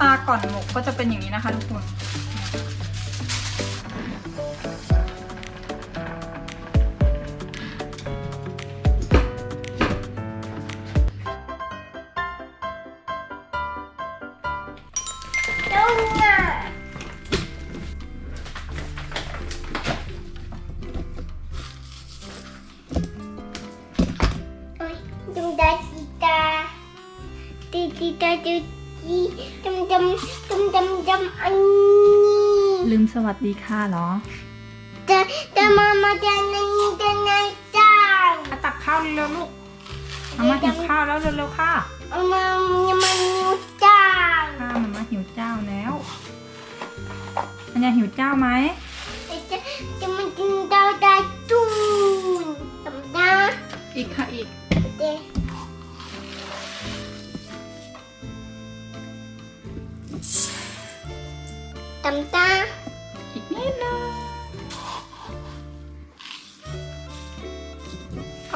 ตาก่อนหมกก็จะเป็นอย่างนี้นะคะทุกคนดมดาจิตาตีตีตาตี ตีดมดมดมดมดมอันนี้ลืมสวัสดีค่ะเหรอ จะจะมามาจะในจะในจ้างมาตักข้าวเร็วๆลูกมามาหิวข้าวแล้วเร็วๆค่ะเอามาจะมานูจ้างข้าวมามาหิวเจ้าแล้วอันยาหิวเจ้าไหมจะจะมากินดาวดาจูนดมดาอีกค่ะอีก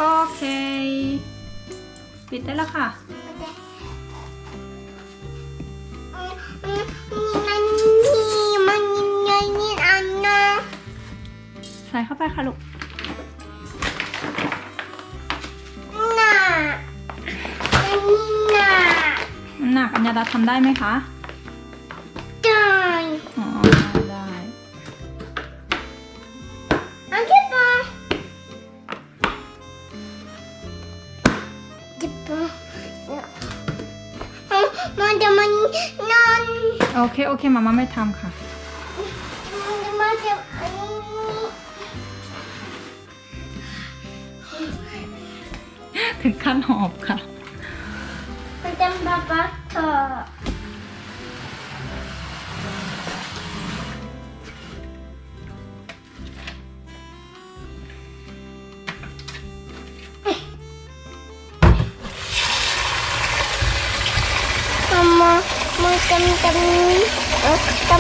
โอเค ปิดได้แล้วค่ะมันนี่มันยังไงนี่อันนะใส่เข้าไปค่ะลูกน่ะอันนี้น่ะมันหนักอัญญาดาทำได้ไหมคะ เคโอเคมาม่าไม่ทำค่ะมันจะมาจะอันนี้ถึงขั้นหอบค่ะ มันจะมาปักเธอ มาจำจำเออจ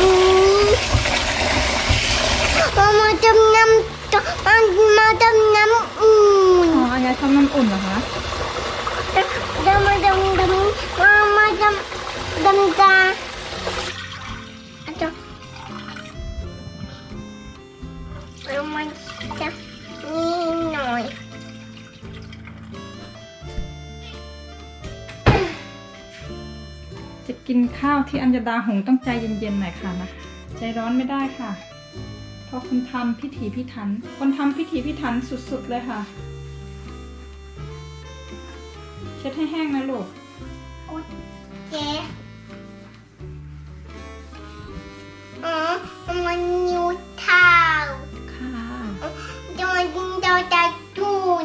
ที่อัญญาดาหุงต้องใจเย็นๆหน่อยค่ะนะใจร้อนไม่ได้ค่ะเพราะคุณทำพิถีพิถัน คนทำพิถีพิถันสุดๆเลยค่ะ เช็ดให้แห้งนะลูกโอเคอ๋อมันนิ้วเท้าค่ะจะมากินดาวตาตูน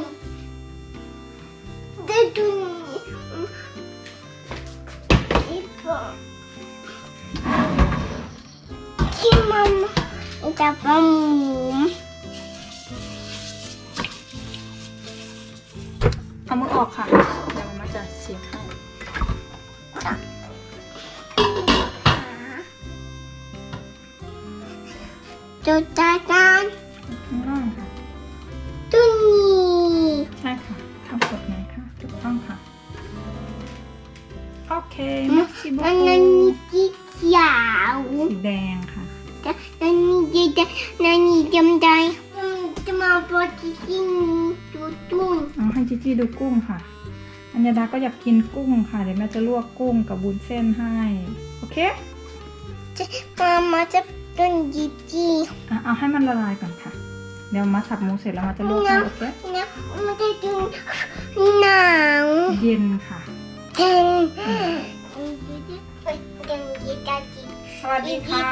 ตาตูน จะปั๊มเอามือออกค่ะ เดี๋ยวมันจะเสียบให้จุดจาจานข้างล่างค่ะตุนีใช่ค่ะทำกดไหนค่ะถูกต้องค่ะ โอเคมักซิบุ ก็อยากกินกุ้งค่ะ เดี๋ยวแม่จะลวกกุ้งกับบุญเส้นให้ โอเคจะมามาจะตุนจีจีอะเอาให้มันละลายก่อนค่ะ เดี๋ยวมาสับหมูเสร็จแล้วมาจะลวกให้โอเคนะมันจะตุนหนาวเย็นค่ะเทนเป็นจีกาจีสวัสดีค่ะ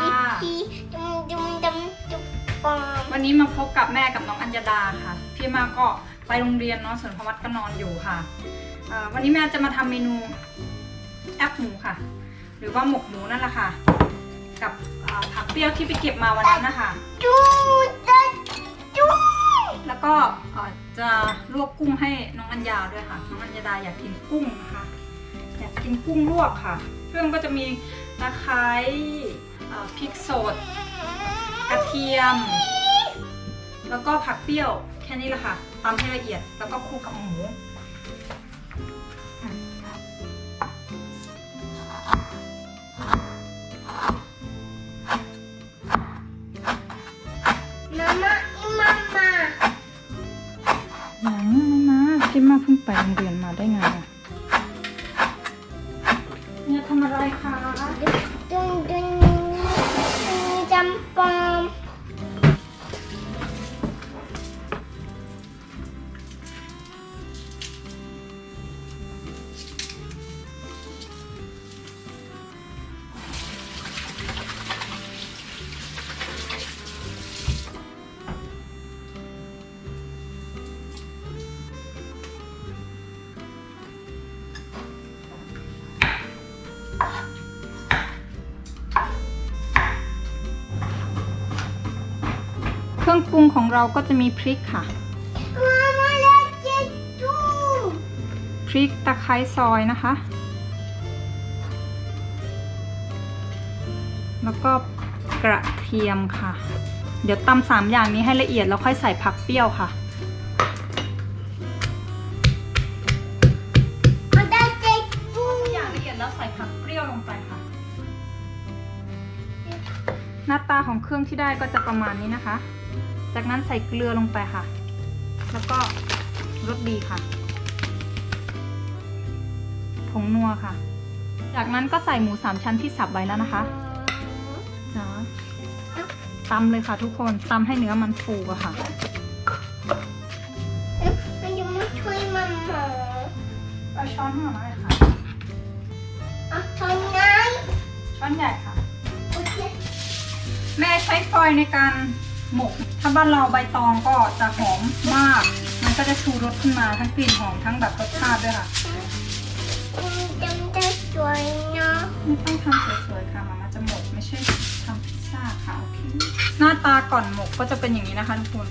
จีจีดุมดุมดุมดุมปอมวันนี้มาพบกับแม่กับน้องอัญญาดาค่ะ พี่มาก็ไปโรงเรียนเนาะส่วนพวัดก็นอนอยู่ค่ะเอ่อ วันนี้แม่จะมาทำเมนูแอปหมูค่ะ หรือว่าหมกหมูนั่นแหละค่ะ กับผักเปรี้ยวที่ไปเก็บมาวันนั้นนะคะจูดาจูแล้วก็จะลวกกุ้งให้น้องอัญญาด้วยค่ะ น้องอัญญาดาอยากกินกุ้งนะคะอยากกินกุ้งลวกค่ะ เครื่องก็จะมีตะไคร้พริกสดกระเทียม แล้วก็ผักเปรี้ยวแค่นี้แหละค่ะตำให้ละเอียดแล้วก็คลุกกับหมู ไปโรงเรียนมาได้ไงอะเนี่ยทำอะไรคะดุนดุนจำปอม รื่องปรุงของเราก็จะมีพริกค่ะมามาแล้วเจ็ดดูพริกตะไคร้ซอยนะคะ แล้วก็กระเทียมค่ะ เดี๋ยวตำสามอย่างนี้ให้ละเอียดแล้วค่อยใส่ผักเปรี้ยวค่ะมาได้เจ็ดดูอย่างละเอียดแล้วใส่ผักเปรี้ยวลงไปค่ะ หน้าตาของเครื่องที่ได้ก็จะประมาณนี้นะคะ จากนั้นใส่เกลือลงไปค่ะ แล้วก็รสดีค่ะผงนัวค่ะ จากนั้นก็ใส่หมูสามชั้นที่สับไว้แล้วนะคะจ้าตำเลยค่ะทุกคนตำให้เนื้อมันฟูอะค่ะมันจะมาช่วยมันหมอเอาช้อนมาหน่อยค่ะเอาทำไงช้อนใหญ่ค่ะโอเคแม่ใช้ฟอยล์ในการ หมก ถ้าบ้านเราใบตองก็จะหอมมาก มันก็จะชูรสขึ้นมาทั้งกลิ่นหอมทั้งแบบรสชาติด้วยค่ะจำได้สวยเนาะไม่ต้องทำสวยๆค่ะมามาจะหมกไม่ใช่ทำพิซซ่าค่ะโอเคหน้าตาก่อนหมกก็จะเป็นอย่างนี้นะคะทุกคน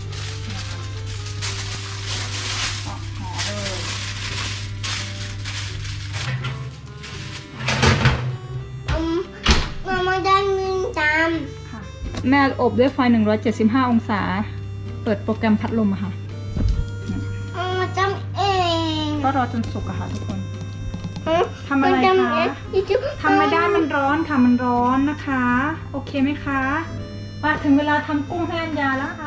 แม่อบด้วยไฟ 175 องศา เปิดโปรแกรมพัดลมอะค่ะมามาจำเอง ก็รอจนสุกอะค่ะทุกคนฮะทำอะไรมาจำคะเองทำไม่ได้มันร้อนค่ะ มันร้อนนะคะ โอเคไหมคะมาถึงเวลาทำกุ้งให้อัญญาแล้วค่ะ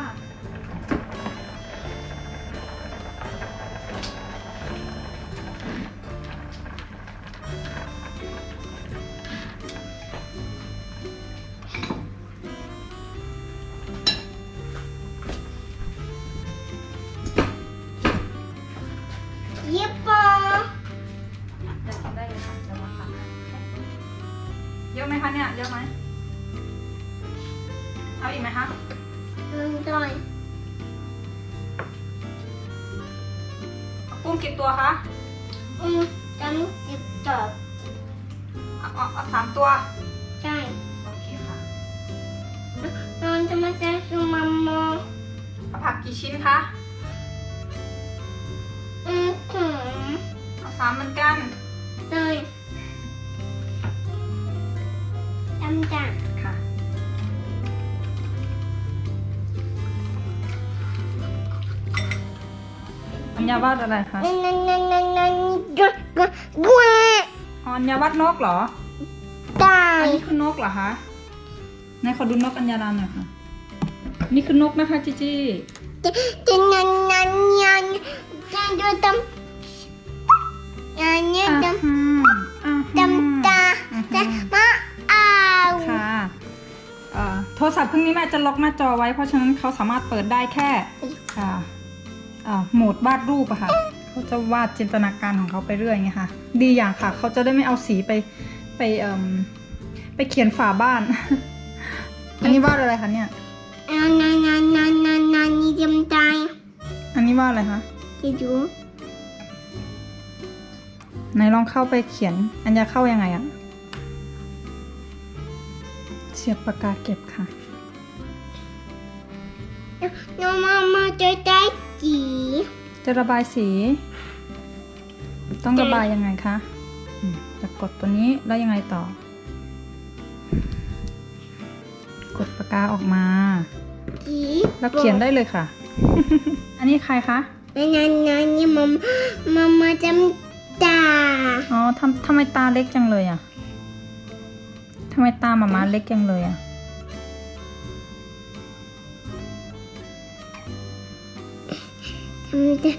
กุ้งกี่ตัวคะอืมจำจิบตอบเอาเอาเอาสามตัว ใช่โอเคค่ะนอนจะมาใช้ซูมามอเอาผักกี่ชิ้นคะ อืมถึงเอาสามเหมือนกัน เลย อัญาวาดอะไรคะนันนันนันนันนอ๋ออัญญาวาดนกเหรอตาอันนี้คือนกเหรอคะไหนขอดูนกอัญญาดาหน่อยค่ะ นี่คือนกนะคะจิจี้จะนันนั่นยันจะดูตำยันเนี่ยอ่าตำฮะตำตาอ่ามาเอาค่ะโทรศัพท์เครื่องนี้แม่จะล็อกหน้าจอไว้เพราะฉะนั้นเขาสามารถเปิดได้แค่อ่าอ่า โหมดวาดรูปอะค่ะเขาจะวาดจินตนาการของเขาไปเรื่อยไงค่ะ ดีอย่างค่ะ เขาจะได้ไม่เอาสีไปไปเอ่มไปเขียนฝาบ้าน อันนี้วาดอะไรคะเนี่ยนั่นนั่นนั่นนั่นนั่นนั่นนี่จำตายอันนี้วาดอะไรคะจะดูไหนลองเข้าไปเขียน อันจะเข้ายังไงอะเสียบปากกาเก็บค่ะน้องมามาจะได้จี จะระบายสี ต้องระบายยังไงคะอืมจะกดตัวนี้แล้วยังไงต่อ กดปากกาออกมาจีแล้วเขียนได้เลยค่ะ อันนี้ใครคะนั่นนั่นนั่นนี่มามามาจำตา อ๋อทำทำไมตาเล็กจังเลยอะทำไมตาหมามาเล็กจังเลยอะ จะ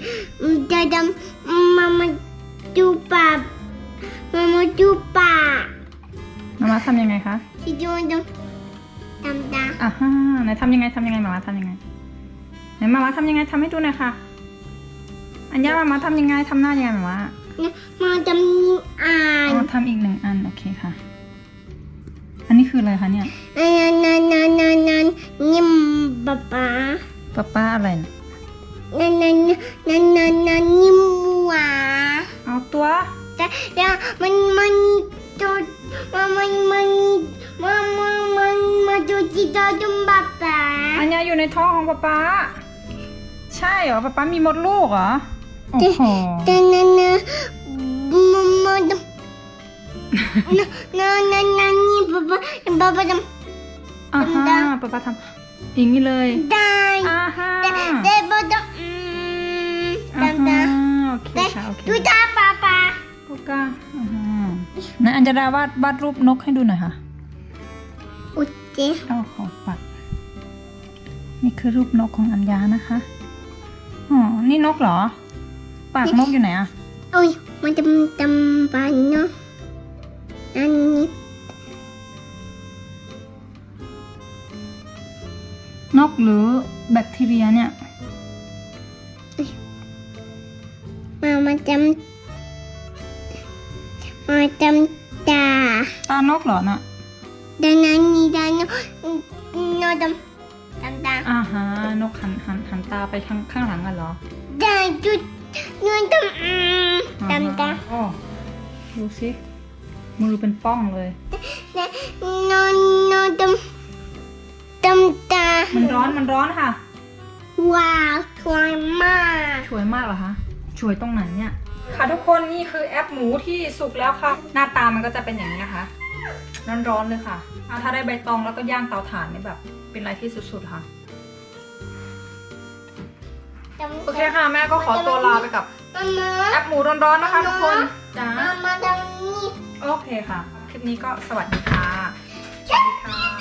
จะดำดูปากมามาดูปากมามาทำยังไงคะที่ดูดำดำดำอ่าฮะไหนทำยังไงทำยังไงมามาทำยังไงไหนมามาทำยังไงทำให้ดูหน่อยค่ะ อัญญามามาทำยังไงทำหน้ายังไงมามามาดำอ่าอ๋นทำอีกหนึ่งอันโอเคค่ะ อันนี้คืออะไรคะเนี่ยนันนันนันนันนันนิ่มป๊าป๊าป้าป้าอะไรนะ นันนันนั่นนั่นนั่นนิ่มหวาเอาตัวแต่แต่มันมันตัวมันมันมันมันมันมันมันตัวที่ตัวจุมป๊าป๊าอัญญาอยู่ในท้องของป้าป้าใช่เหรอป้าป้ามีมดลูกเหรอโอ้โหแต่นั่นนันมันมันนั่นนั่นนันนันนี่ป๊าป๊าป๊าป๊าดำอ่าฮะป้าป้าทำอย่างนี้เลยได้อ่าฮะแต่แต่ป๊าะดำโอเคแต่ค่ะโอเคดูตาป๊าป๊าปุ๊กก้าอ่าฮะไหนอัญญาวาดวาดรูปนกให้ดูหน่อยค่ะ อุจเจเอาขอปัด นี่คือรูปนกของอัญญานะคะอ๋อนี่นกเหรอ ปากนกอยู่ไหนอะโอ้ยมันจะจำไปเนาะอันนี้นกหรือแบคทีเรียเนี่ย จำมาจำตาตานกเหรอน่ะดานันนี่ดานโนดำดำตาอ่าฮะนกหันหันหันตาไปข้างข้างหลังกันเหรอดาจุดนวลดำอืมอ่าฮะดำตาอ๋อดูสิมือเป็นป้องเลยโนโนดำดำตา มันร้อนมันร้อนค่ะ ว้าวสวยมากช่วยมากเหรอคะ ช่วยตรงไหนเนี่ย ค่ะทุกคนนี่คือแอปหมูที่สุกแล้วค่ะ หน้าตามันก็จะเป็นอย่างนี้นะคะ ร้อนๆเลยค่ะอะถ้าได้ใบตองแล้วก็ย่างเตาถ่านนี่แบบ เป็นอะไรที่สุดๆค่ะ โอเคค่ะ แม่ก็ขอตัวลาไปกับมามาแอปหมูร้อนๆนะคะทุกคนจ้ามามาดำนี่โอเคค่ะ คลิปนี้ก็สวัสดีค่ะ สวัสดีค่ะ